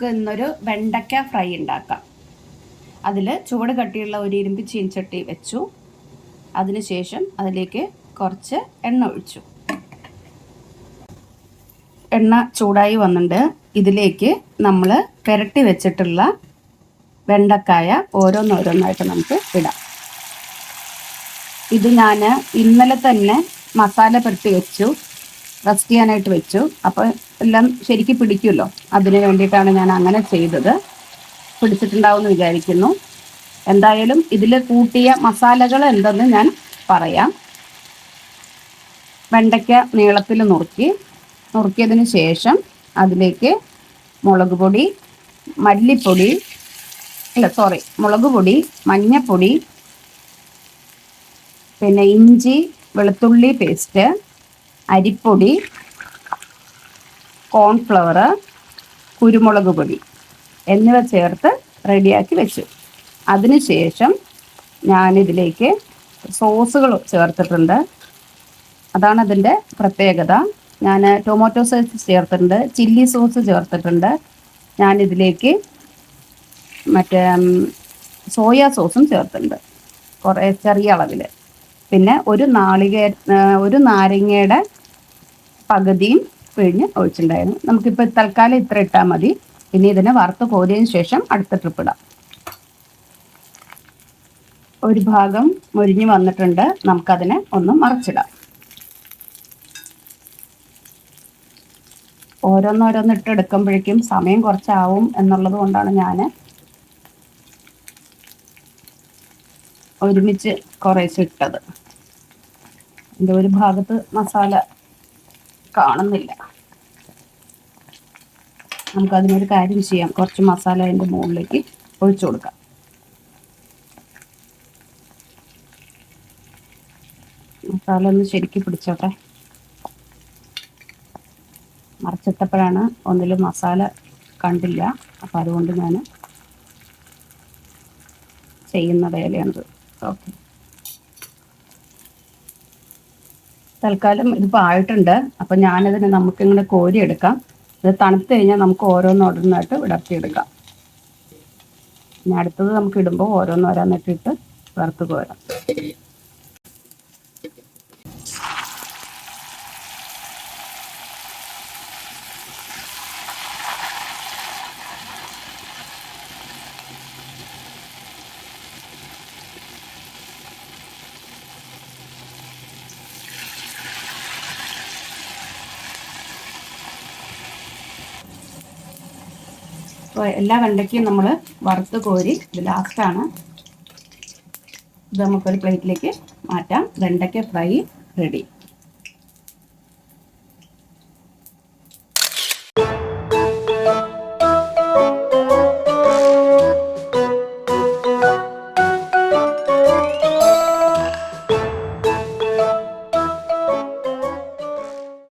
നമുക്ക് ഇന്നൊരു വെണ്ടയ്ക്ക ഫ്രൈ ഉണ്ടാക്കാം. അതിൽ ചുവട് കട്ടിയുള്ള ഒരു ഇരുമ്പ് ചീൻചട്ടി വെച്ചു. അതിനുശേഷം അതിലേക്ക് കുറച്ച് എണ്ണ ഒഴിച്ചു. എണ്ണ ചൂടായി വന്നിട്ടുണ്ട് ഇതിലേക്ക് നമ്മൾ പുരട്ടി വെച്ചിട്ടുള്ള വെണ്ടക്കായ ഓരോന്നോരോന്നായിട്ട് നമുക്ക് ഇടാം. ഇത് ഞാൻ ഇന്നലെ തന്നെ മസാല പുരട്ടി വെച്ചു. റസ്റ്റ് ചെയ്യാനായിട്ട് വെച്ചു. അപ്പോൾ എല്ലാം ശരിക്കും പിടിക്കുമല്ലോ. അതിന് വേണ്ടിയിട്ടാണ് ഞാൻ അങ്ങനെ ചെയ്തത്. പിടിച്ചിട്ടുണ്ടാവുമെന്ന് വിചാരിക്കുന്നു. എന്തായാലും ഇതിൽ കൂട്ടിയ മസാലകൾ എന്തെന്ന് ഞാൻ പറയാം. വെണ്ടയ്ക്ക നീളത്തിൽ നുറുക്കി. നുറുക്കിയതിന് ശേഷം അതിലേക്ക് മുളക് പൊടി മല്ലിപ്പൊടി അല്ല സോറി മുളക് പൊടി മഞ്ഞപ്പൊടി പിന്നെ ഇഞ്ചി വെളുത്തുള്ളി പേസ്റ്റ് അരിപ്പൊടി കോൺഫ്ലവർ കുരുമുളക് പൊടി എന്നിവ ചേർത്ത് റെഡിയാക്കി വെച്ചു. അതിനുശേഷം ഞാനിതിലേക്ക് സോസുകൾ ചേർത്തിട്ടുണ്ട്. അതാണ് അതിന്റെ പ്രത്യേകത. ഞാൻ ടൊമാറ്റോ സോസ് ചേർത്തിട്ടുണ്ട് ചില്ലി സോസ് ചേർത്തിട്ടുണ്ട്. ഞാനിതിലേക്ക് മറ്റേ സോയ സോസും ചേർത്തിട്ടുണ്ട് കുറേ ചെറിയ അളവിൽ പിന്നെ ഒരു നാളികേ ഒരു നാരങ്ങയുടെ പകുതിയും പിഴിഞ്ഞ് ഒഴിച്ചിട്ടുണ്ടായിരുന്നു. നമുക്കിപ്പോൾ തൽക്കാലം ഇത്ര ഇട്ടാൽ മതി. പിന്നെ ഇതിനെ വറുത്ത് കോരിയതിന് ശേഷം അടുത്ത ട്രിപ്പ് ഇടാം. ഒരു ഭാഗം മുരിഞ്ഞ് വന്നിട്ടുണ്ട്. നമുക്കതിനെ ഒന്ന് മറിച്ചിടാം. ഓരോന്നോരോന്ന് ഇട്ടെടുക്കുമ്പോഴേക്കും സമയം കുറച്ചാവും എന്നുള്ളത് കൊണ്ടാണ് ഞാൻ ഒരുമിച്ച് കുറേശ്ശെ ഇട്ടത്. എന്റെ ഒരു ഭാഗത്ത് മസാല കാണുന്നില്ല. നമുക്ക് നമുക്കതിനൊരു കാര്യം ചെയ്യാം. കുറച്ച് മസാല അതിന്റെ മുകളിലേക്ക് ഒഴിച്ചു കൊടുക്കാം. മസാല ഒന്ന് ശരിക്കും പിടിച്ചോട്ടെ. മറിച്ചിട്ടപ്പോഴാണ് ഒന്നിലും മസാല കണ്ടില്ല. അപ്പം അതുകൊണ്ട് ഞാൻ ചെയ്യുന്ന വേലയാണിത്. ഓക്കെ. തൽക്കാലം ഇതിപ്പോൾ ആയിട്ടുണ്ട്. അപ്പം ഞാനതിന് നമുക്കിങ്ങനെ കോരിയെടുക്കാം. ഇത് തണുത്ത് കഴിഞ്ഞാൽ നമുക്ക് ഓരോന്നോരോന്നായിട്ട് വിടർത്തിയെടുക്കാം ഇനി അടുത്തത് നമുക്ക് ഇടുമ്പോൾ ഓരോന്നോരോന്നിട്ടിട്ട് വറുത്ത് കോരാം. അപ്പോൾ എല്ലാ വെണ്ടയ്ക്കും നമ്മൾ വറുത്ത് കോരി ഇത് ലാസ്റ്റാണ് ഇത് നമുക്കൊരു പ്ലേറ്റിലേക്ക് മാറ്റാം. വെണ്ടയ്ക്ക ഫ്രൈ റെഡി